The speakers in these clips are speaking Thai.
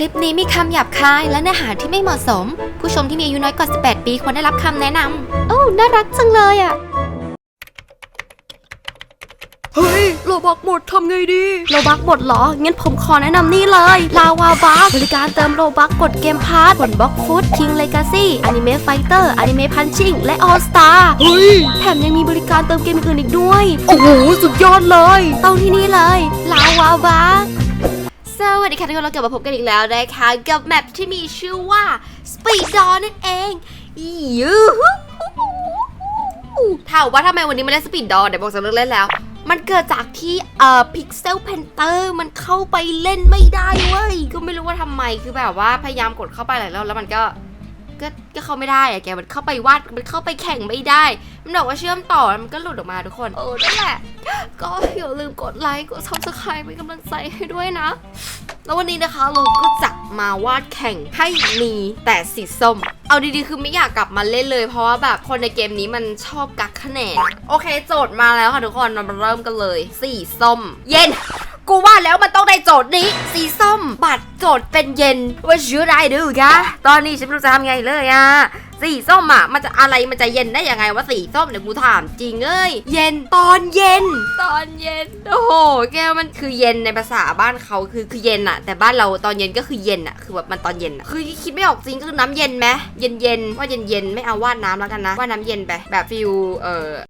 ลิปนี้มีคำหยาบคายและเนื้อหาที่ไม่เหมาะสม ผู้ชมที่มีอายุน้อยกว่า 18 ปีควรได้รับคำแนะนำโอ้ น่ารักจังเลยอะ เฮ้ยโลบอกหมดทำไงดีโลบักหมดเหรอ งั้นผมขอแนะนำนี่เลย ลาวาบักบริการเติมโลบักกดเกมพาร์ทผลบล็อกฟุตคิงเลกาซี่อนิเมะไฟเตอร์อนิเมะพันชิงและออสตาเฮ้ย แถมยังมีบริการเติมเกมอื่นอีกด้วย โอ้โห สุดยอดเลย ต้องที่นี่เลย ลาวาบัก สวัสดีค่ะทุกคนเรากลับมาพบกันอีกแล้วนะคะกับแมปที่มีชื่อว่า Speed d o r นั่นเองยูฮูถามว่าทำไมวันนี้ไม่ได้สปีดดอเดี๋ยวบอกจะเลิกเล่นแล้ว มันเกิดจากที่เอ่อพิกเซลเพนเตอร์มันเข้าไปเล่นไม่ได้เว้ย ก็ไม่รู้ว่าทำไมคือแบบว่าพยายามกดเข้าไปหลายรอบแล้วมันก็ก็ก็เข้าไม่ได้อะแกมันเข้าไปวาดมันเข้าไปแข่งไม่ได้ มันบอกว่าเชื่อมต่อแล้วมันก็หลุดออกมาทุกคน เออนั่นแหละ ก็อย่าลืมกดไลค์กด subscribe เป็นกำลังใจให้ด้วยนะ แล้ววันนี้นะคะเราก็จะมาวาดแข่งให้มีแต่สีส้ม เอาดีๆคือไม่อยากกลับมาเล่นเลย เพราะว่าแบบคนในเกมนี้มันชอบกักคะแนน โอเคโจทย์มาแล้วค่ะทุกคน เรามาเริ่มกันเลย สีส้ม เย็น กูว่าแล้วมันต้องได้โจทย์นี้ สีส้มบัตรโจทย์เป็นเย็น ว่าชื่อได้ดูกะตอนนี้ฉันไม่รู้จะทำไงเลยอะสีส้มอะมันจะอะไรมันจะเย็นได้ยังไงว่าสีส้มเดี๋ยวกูถามจริงเอ้ยเย็นตอนเย็น ตอนเย็นโอ้โหแกมันคือเย็นในภาษาบ้านเขาคือคือเย็นอะแต่บ้านเราตอนเย็นก็คือเย็นอะคือแบบมันตอนเย็นอะคือคิดไม่ออกจริงก็คือน้ำเย็นไหมเย็นเย็นๆว่าเย็นเย็นๆไม่เอาวาดน้ำแล้วกันนะว่าน้ำเย็นไปแบบฟิลเอ่ออุ้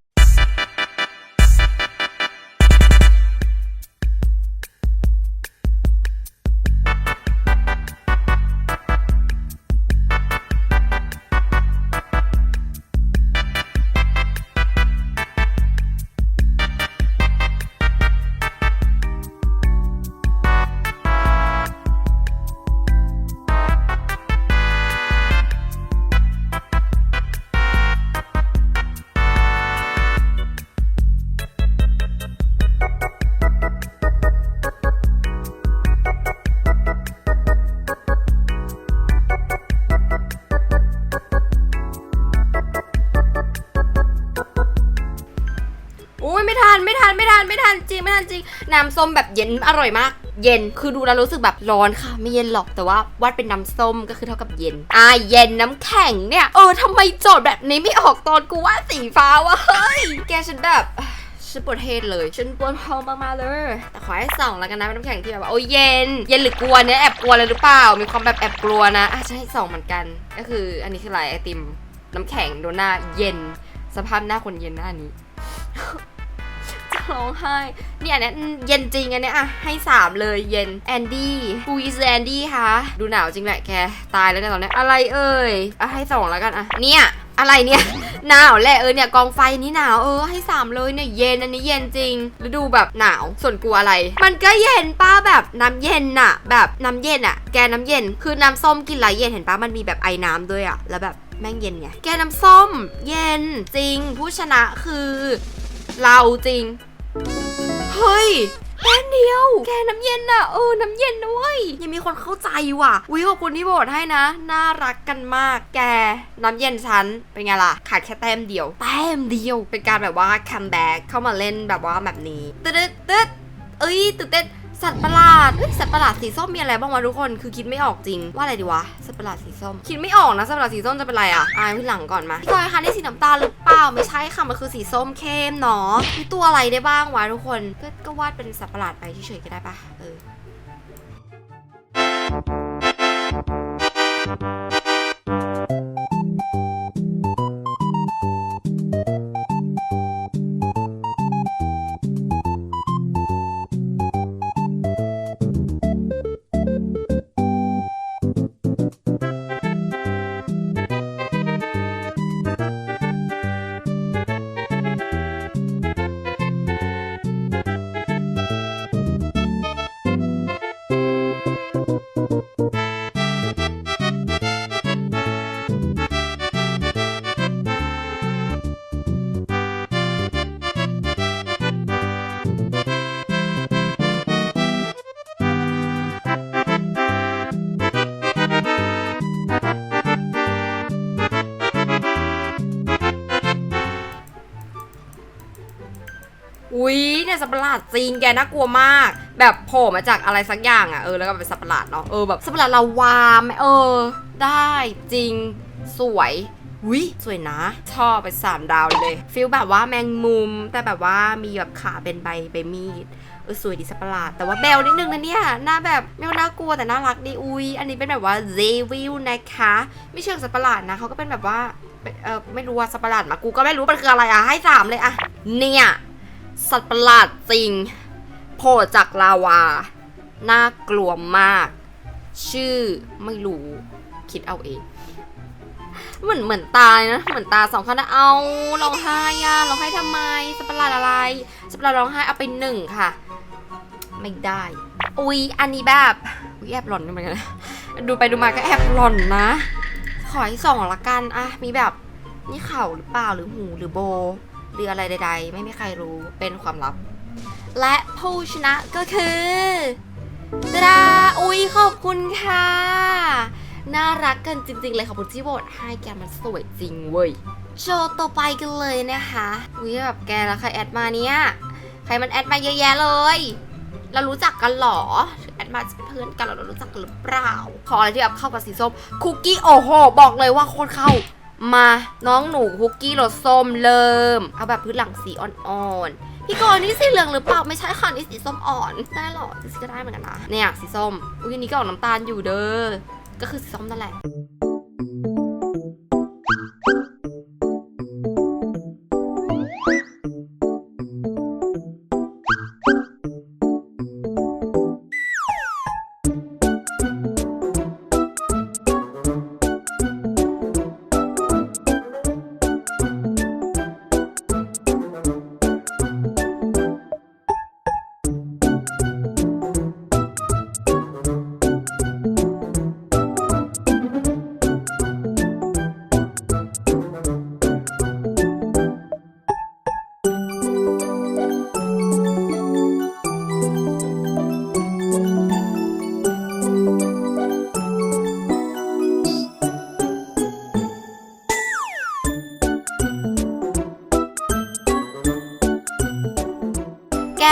ไม่ทันจริง น้ำส้มแบบเย็นอร่อยมาก เย็น คือดูแล้วรู้สึกแบบร้อนค่ะ ไม่เย็นหรอก แต่ว่าวัดเป็นน้ำส้มก็คือเท่ากับเย็น อ่า เย็นน้ำแข็งเนี่ย เออทำไมโจทย์แบบนี้ไม่ออกตอนกูว่าดสีฟ้าวะ เฮ้ย แกฉันแบบฉันปวดเทศเลยฉันปวดท้องมากๆเลย แต่ขอให้ส่องแล้วกันนะเป็นน้ำแข็งที่แบบว่าโอ้ยเย็น เย็นหรือกลัวเนี่ยแอบกลัวเลยหรือเปล่า มีความแบบแอบกลัวนะอะฉันให้ส่องเหมือนกัน ก็คืออันนี้คืออะไรไอติมน้ำแข็งโดนหน้าเย็น สภาพหน้าคนเย็นหน้านี้ จะร้องไห้เนี่ยเนี่ยเย็นจริงอันเนี้ยอะให้สามเลยเย็นแอนดี้ฟูอิสแอนดี้คะดูหนาวจริงแหละแกตายแล้วเนี่ยตอนนี้อะไรเอ่ยอะให้สองแล้วกันอะเนี่ยอะไรเนี่ยหนาวแหละเออเนี่ยกองไฟนี้หนาวเออให้สามเลยเนี่ยเย็นอันนี้เย็นจริงแล้วดูแบบหนาวส่วนกูอะไร มันก็เย็นป้าแบบน้ำเย็นอะแบบน้ำเย็นอะแกน้ำเย็นคือน้ำส้มกินไรเย็นเห็นป้ามันมีแบบไอ้น้ำด้วยอะแล้วแบบแม่งเย็นไงแกน้ำส้ม เย็นจริง ผู้ชนะคือ เราจริง เฮ้ยแค่เดียวแกน้ำเย็นอะเออ น้ำเย็นนะเว้ย ยังมีคนเข้าใจว่ะ วิขอบคุณที่โบทให้นะ น่ารักกันมาก แก น้ำเย็นฉัน เป็นไงล่ะ ขาดแค่แต้มเดียว แต้มเดียว เป็นการแบบว่าคัมแบ็กเข้ามาเล่นแบบว่าแบบนี้ ตึ๊ดตึ๊ดตึ๊ดเอ้ย ตื่นเต้น สัตว์ประหลาดเฮ้ยสัตว์ประหลาดสีส้มมีอะไรบ้างวะทุกคน คือคิดไม่ออกจริง ว่าอะไรดีวะ สัตว์ประหลาดสีส้ม คิดไม่ออกนะสัตว์ประหลาดสีส้มจะเป็นอะไรอะอายพี่หลังก่อนมาพี่จอยคะนี่สีน้ำตาลหรือเปล่า ไม่ใช่ค่ะ มันคือสีส้มเข้มเนาะมีตัวอะไรได้บ้างวะทุกคน ก็ก็วาดเป็นสัตว์ประหลาดไปเฉยๆก็ได้ปะเออ อุ๊ยเนี่ยสัตว์ประหลาดจริงแกน่ากลัวมาก แบบโผล่มาจากอะไรสักอย่างอะเออแล้วก็เป็นสัตว์ประหลาดเนาะเออแบบสัตว์ประหลาดลาวาไหมเออ ได้จริงสวยวิสวยนะ ชอบไปสามดาวเลยฟิลแบบว่าแมงมุม แต่แบบว่ามีแบบขาเป็นใบใบมีดเออสวยดีสัตว์ประหลาดแต่ว่าแบลนิดนึงนะเนี่ยหน้าแบบไม่ว่าน่ากลัวแต่น่ารักดีอุ้ยอันนี้เป็นแบบว่าเซวิลนะคะ ไม่เชิงสัตว์ประหลาดนะเขาก็เป็นแบบว่าเออไม่รู้ว่าสัตว์ประหลาดมากูก็ไม่รู้มันคืออะไรอะให้สามเลยอะเนี่ย สัตว์ประหลาดจริง โผล่จากลาวา น่ากลัวมาก ชื่อไม่รู้ คิดเอาเอง เหมือนเหมือนตายนะ เหมือนตาสองข้างนะเอาร้องไห้อะร้องไห้ทำไม สัตว์ประหลาดอะไร สัตว์ประหลาดร้องไห้เอาไปหนึ่งค่ะ ไม่ได้ อุ๊ย อันนี้แบบอุ๊ยแอบหล่อนเหมือนกันดูไปดูมาก็แอบหล่อนนะ ขอให้สองละกันอะมีแบบนี่เข่าหรือเปล่าหรือหูหรือโบ หรืออะไรใด ๆ ไม่มีใครรู้เป็นความลับ และผู้ชนะก็คือตาดาอุ๊ยขอบคุณค่ะ น่ารักกันจริง ๆ เลยขอบคุณที่โหวตให้แกมันสวยจริงเว้ยโชว์ต่อไปกันเลยนะคะอุ๊ยแบบแกแล้วใครแอดมาเนี่ยใครมันแอดมาเยอะแยะเลย เรารู้จักกันหรอแอดมาเป็นเพื่อนกันเรารู้จักกันหรือเปล่า ขออะไรที่แบบเข้ากับสีส้มคุกกี้โอ้โห บอกเลยว่าโคตรเข้า มาน้องหนูคุกกี้รสส้มเริ่ม เอาแบบพื้นหลังสีอ่อนๆ พี่กรณ์นี่สีเหลืองหรือเปล่าไม่ใช่ค่ะนี่สีส้มอ่อนได้หรอสีก็ได้เหมือนกันนะเนี่ยสีส้มอุ้ยอันนี้ก็ออกน้ำตาลอยู่เด้อก็คือสีส้มนั่นแหละ แก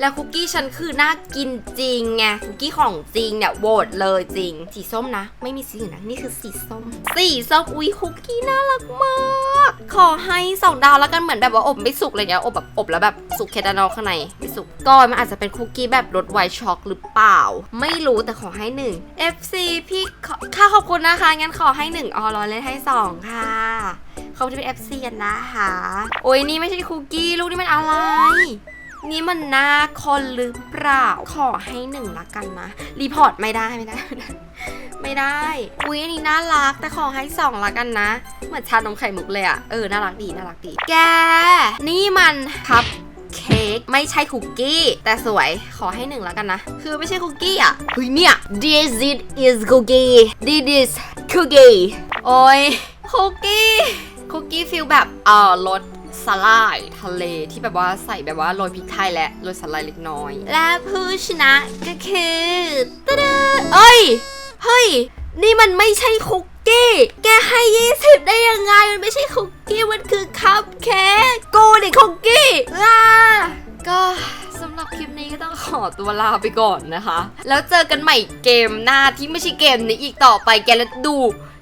แล้วคุกกี้ฉันคือน่ากินจริงไงคุกกี้ของจริงเนี่ยโหวตเลยจริง สีส้มนะ ไม่มีสีอื่นนะ นี่คือสีส้ม สีส้มอุ้ยคุกกี้น่ารักมาก ขอให้สองดาวแล้วกันเหมือนแบบว่าอบไม่สุกเลยเนี่ยอบแบบอบแล้วแบบสุกแคดานอลข้างในไม่สุกก็มันอาจจะเป็นคุกกี้แบบรสไวท์ช็อกหรือเปล่า ไม่รู้แต่ขอให้หนึ่ง FC พี่ขอค่าขอบคุณนะคะงั้นขอให้หนึ่งออรอเลยให้สองค่ะเขาจะเป็น FC กันนะคะ โอ้ยนี่ไม่ใช่คุกกี้ ลูกนี่มันอะไร นี่มันหน้าคนหรือเปล่า ขอให้หนึ่งละกันนะ รีพอร์ตไม่ได้ไม่ได้ไม่ได้ ไม่ได้ อุ้ยอันนี้น่ารัก แต่ขอให้สองละกันนะ เหมือนชานมไข่มุกเลยอะเออ น่ารักดี น่ารักดี แก นี่มันคัพเค้กไม่ใช่คุกกี้ แต่สวยขอให้หนึ่งละกันนะ คือไม่ใช่คุกกี้อะเฮ้ยเนี่ย this it is cookie this is cookie โอ้ยคุกกี้คุกกี้ฟิลแบบเอ่อรส สลายทะเลที่แบบว่าใส่แบบว่าโรยพริกไทยและโรยสลายเล็กน้อย และผู้ชนะก็คือตะดาเอ้ย เฮ้ย นี่มันไม่ใช่คุกกี้ แกให้20ได้ยังไง มันไม่ใช่คุกกี้ มันคือคัพเค้กกูดิคุกกี้ล่าก็สำหรับคลิปนี้ก็ต้องขอตัวลาไปก่อนนะคะ แล้วเจอกันใหม่เกมหน้าที่ไม่ใช่เกมนี้อีกต่อไปแกแล้วดู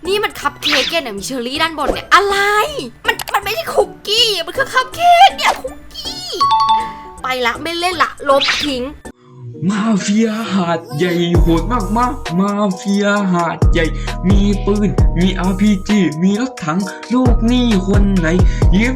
นี่มันคัพเค้กเนี่ยมีเชอร์รี่ด้านบนเนี่ยอะไรมันมัน ไม่ใช่คุกกี้มันคือคัพเค้กเนี่ยคุกกี้ ไปละไม่เล่นละลบทิ้ง มาเฟียหาดใหญ่โหดมากมากๆมาเฟียหาดใหญ่ มีปืน มีอาร์พีจีมีรถถัง ลูกหนี้คนไหน ยิ้ม